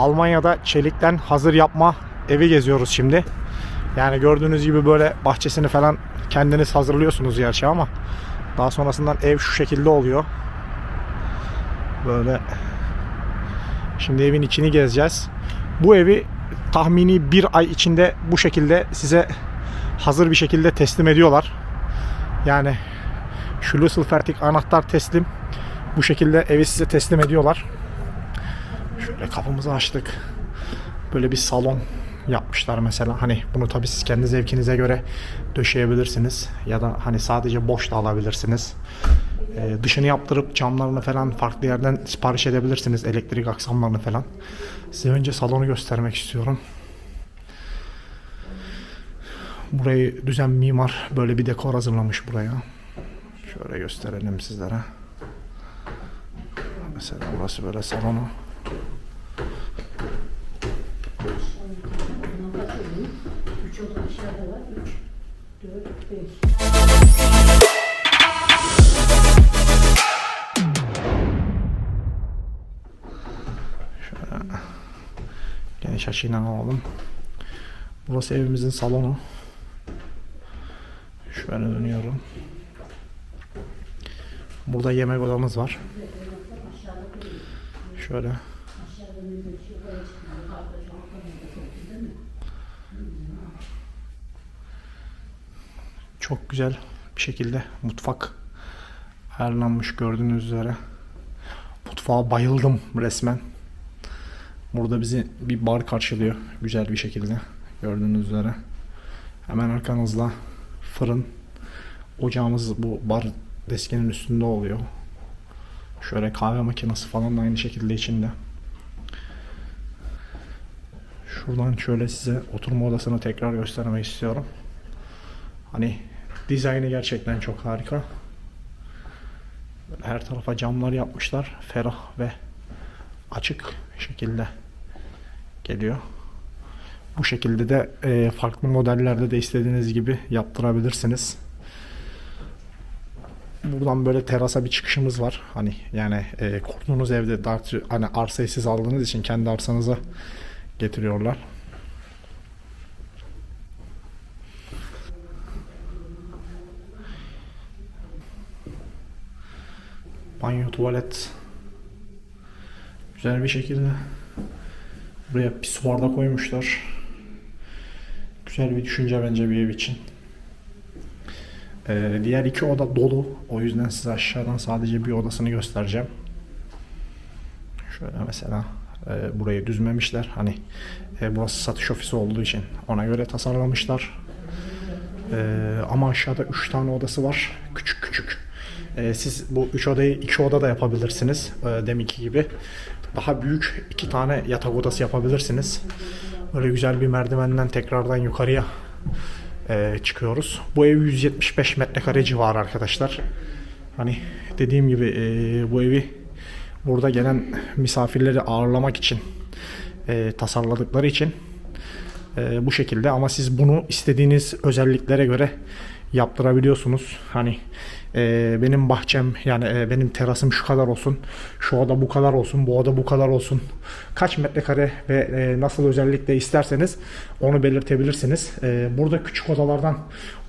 Almanya'da çelikten hazır yapma evi geziyoruz şimdi. Yani gördüğünüz gibi böyle bahçesini falan kendiniz hazırlıyorsunuz gerçi ama daha sonrasından ev şu şekilde oluyor. Böyle Şimdi evin içini gezeceğiz. Bu evi tahmini bir ay içinde bu şekilde size hazır bir şekilde teslim ediyorlar. Yani Schlüsselfertig anahtar teslim. Bu şekilde evi size teslim ediyorlar. Şöyle kapımızı açtık. Böyle bir salon yapmışlar mesela. Hani bunu tabii siz kendi zevkinize göre döşeyebilirsiniz. Ya da hani sadece boş da alabilirsiniz. Ee, dışını yaptırıp camlarını falan farklı yerden sipariş edebilirsiniz. Elektrik aksamlarını falan. Size önce salonu göstermek istiyorum. Burayı düzen mimar böyle bir dekor hazırlamış buraya. Şöyle gösterelim sizlere. Mesela burası böyle salonu. Üç oda aşağıda var. Üç, dört, beş. Geniş açıyla alalım. Burası evimizin salonu. Şöyle dönüyorum. Burada yemek odamız var. Şöyle. Çok güzel bir şekilde mutfak ayarlanmış gördüğünüz üzere. Mutfağa bayıldım resmen. Burada bizi bir bar karşılıyor güzel bir şekilde gördüğünüz üzere. Hemen arkanızda fırın ocağımız bu bar deskinin üstünde oluyor. Şöyle kahve makinesi falan da aynı şekilde içinde. Şuradan şöyle size oturma odasını tekrar göstermek istiyorum. Hani dizaynı gerçekten çok harika. Her tarafa camlar yapmışlar. Ferah ve açık şekilde geliyor. Bu şekilde de e, farklı modellerde de istediğiniz gibi yaptırabilirsiniz. Buradan böyle terasa bir çıkışımız var. Hani yani e, kurduğunuz evde daha hani arsayı siz aldığınız için kendi arsanıza getiriyorlar. Banyo, tuvalet güzel bir şekilde buraya pisuar da koymuşlar. Güzel bir düşünce bence bir ev için. Ee, diğer iki oda dolu. O yüzden size aşağıdan sadece bir odasını göstereceğim. Şöyle mesela e, burayı düzmemişler. Hani e, burası satış ofisi olduğu için ona göre tasarlamışlar. Ee, ama aşağıda 3 tane odası var. Küçük küçük. Ee, siz bu 3 odayı 2 oda da yapabilirsiniz. E, deminki gibi. Daha büyük iki tane yatak odası yapabilirsiniz. Böyle güzel bir merdivenden tekrardan yukarıya e, çıkıyoruz. Bu ev 175 metrekare civarı arkadaşlar. Hani dediğim gibi e, bu evi burada gelen misafirleri ağırlamak için e, tasarladıkları için e, bu şekilde ama siz bunu istediğiniz özelliklere göre yaptırabiliyorsunuz. Hani e, benim bahçem yani e, benim terasım şu kadar olsun, şu oda bu kadar olsun, bu oda bu kadar olsun. Kaç metrekare ve e, nasıl özellikle isterseniz onu belirtebilirsiniz. E, burada küçük odalardan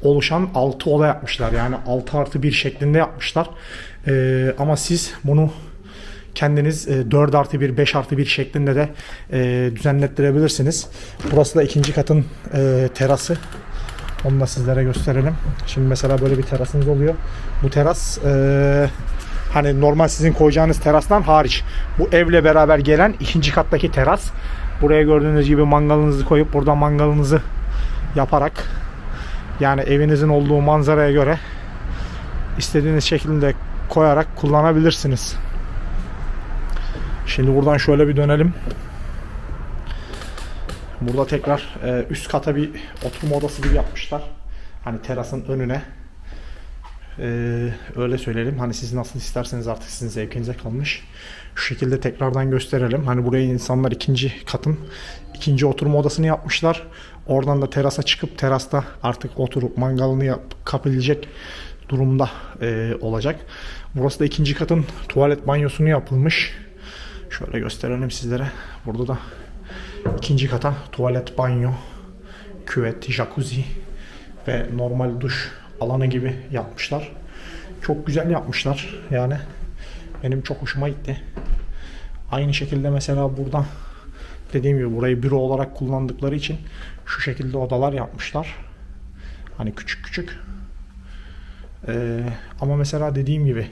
oluşan 6 oda yapmışlar. Yani 6 artı 1 şeklinde yapmışlar. E, ama siz bunu kendiniz e, 4 artı 1, 5 artı 1 şeklinde de e, düzenlettirebilirsiniz. Burası da ikinci katın e, terası. Onu da sizlere gösterelim. Şimdi mesela böyle bir terasınız oluyor. Bu teras e, hani normal sizin koyacağınız terastan hariç. Bu evle beraber gelen ikinci kattaki teras. Buraya gördüğünüz gibi mangalınızı koyup burada mangalınızı yaparak yani evinizin olduğu manzaraya göre istediğiniz şekilde koyarak kullanabilirsiniz. Şimdi buradan şöyle bir dönelim. Burada tekrar e, üst kata bir oturma odası gibi yapmışlar. Hani terasın önüne. E, öyle söyleyelim. Hani siz nasıl isterseniz artık sizin zevkinize kalmış. Şu şekilde tekrardan gösterelim. Hani buraya insanlar ikinci katın ikinci oturma odasını yapmışlar. Oradan da terasa çıkıp terasta artık oturup mangalını yap, kapabilecek durumda e, olacak. Burası da ikinci katın tuvalet banyosunu yapılmış. Şöyle gösterelim sizlere. Burada da ikinci kata tuvalet, banyo, küvet, jacuzzi ve normal duş alanı gibi yapmışlar. Çok güzel yapmışlar yani. Benim çok hoşuma gitti. Aynı şekilde mesela burada dediğim gibi burayı büro olarak kullandıkları için şu şekilde odalar yapmışlar. Hani küçük küçük. Ee, ama mesela dediğim gibi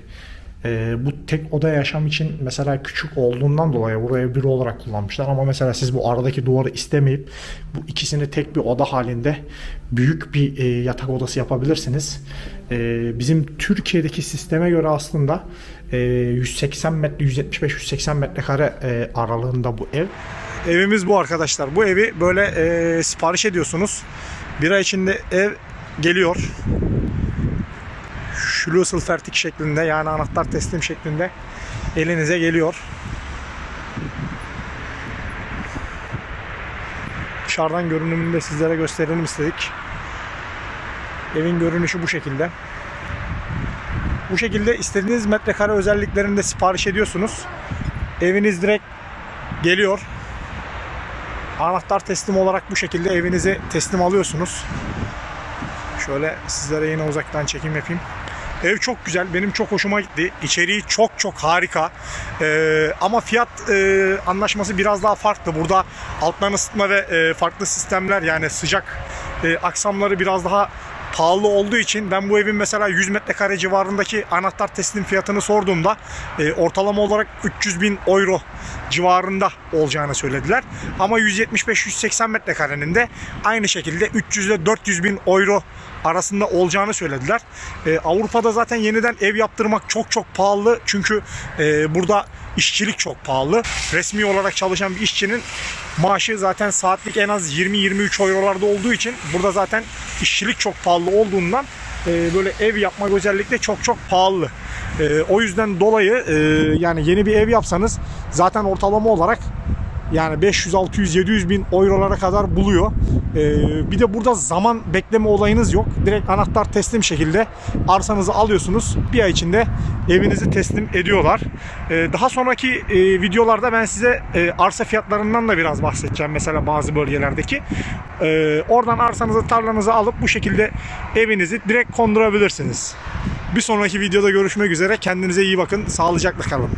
e, bu tek oda yaşam için mesela küçük olduğundan dolayı buraya büro olarak kullanmışlar. Ama mesela siz bu aradaki duvarı istemeyip bu ikisini tek bir oda halinde büyük bir e, yatak odası yapabilirsiniz. E, bizim Türkiye'deki sisteme göre aslında e, 180 metre, 175-180 metrekare e, aralığında bu ev. Evimiz bu arkadaşlar. Bu evi böyle e, sipariş ediyorsunuz. Bir ay içinde ev geliyor. Schlüsselfertig şeklinde yani anahtar teslim şeklinde elinize geliyor. Dışarıdan görünümünü de sizlere gösterelim istedik. Evin görünüşü bu şekilde. Bu şekilde istediğiniz metrekare özelliklerinde sipariş ediyorsunuz. Eviniz direkt geliyor. Anahtar teslim olarak bu şekilde evinizi teslim alıyorsunuz. Şöyle sizlere yine uzaktan çekim yapayım. Ev çok güzel. Benim çok hoşuma gitti. İçeriği çok çok harika. Ee, ama fiyat e, anlaşması biraz daha farklı. Burada alttan ısıtma ve e, farklı sistemler yani sıcak e, aksamları biraz daha pahalı olduğu için ben bu evin mesela 100 metrekare civarındaki anahtar teslim fiyatını sorduğumda e, ortalama olarak 300 bin euro civarında olacağını söylediler. Ama 175-180 metrekarenin de aynı şekilde 300 ile 400 bin euro arasında olacağını söylediler. E, Avrupa'da zaten yeniden ev yaptırmak çok çok pahalı. Çünkü e, burada işçilik çok pahalı. Resmi olarak çalışan bir işçinin maaşı zaten saatlik en az 20-23 eurolarda olduğu için burada zaten işçilik çok pahalı olduğundan e, böyle ev yapmak özellikle çok çok pahalı. E, o yüzden dolayı e, yani yeni bir ev yapsanız zaten ortalama olarak yani 500, 600, 700 bin eurolara kadar buluyor. Ee, bir de burada zaman bekleme olayınız yok. Direkt anahtar teslim şekilde arsanızı alıyorsunuz. Bir ay içinde evinizi teslim ediyorlar. Ee, daha sonraki e, videolarda ben size e, arsa fiyatlarından da biraz bahsedeceğim. Mesela bazı bölgelerdeki. Ee, oradan arsanızı, tarlanızı alıp bu şekilde evinizi direkt kondurabilirsiniz. Bir sonraki videoda görüşmek üzere. Kendinize iyi bakın. Sağlıcakla kalın.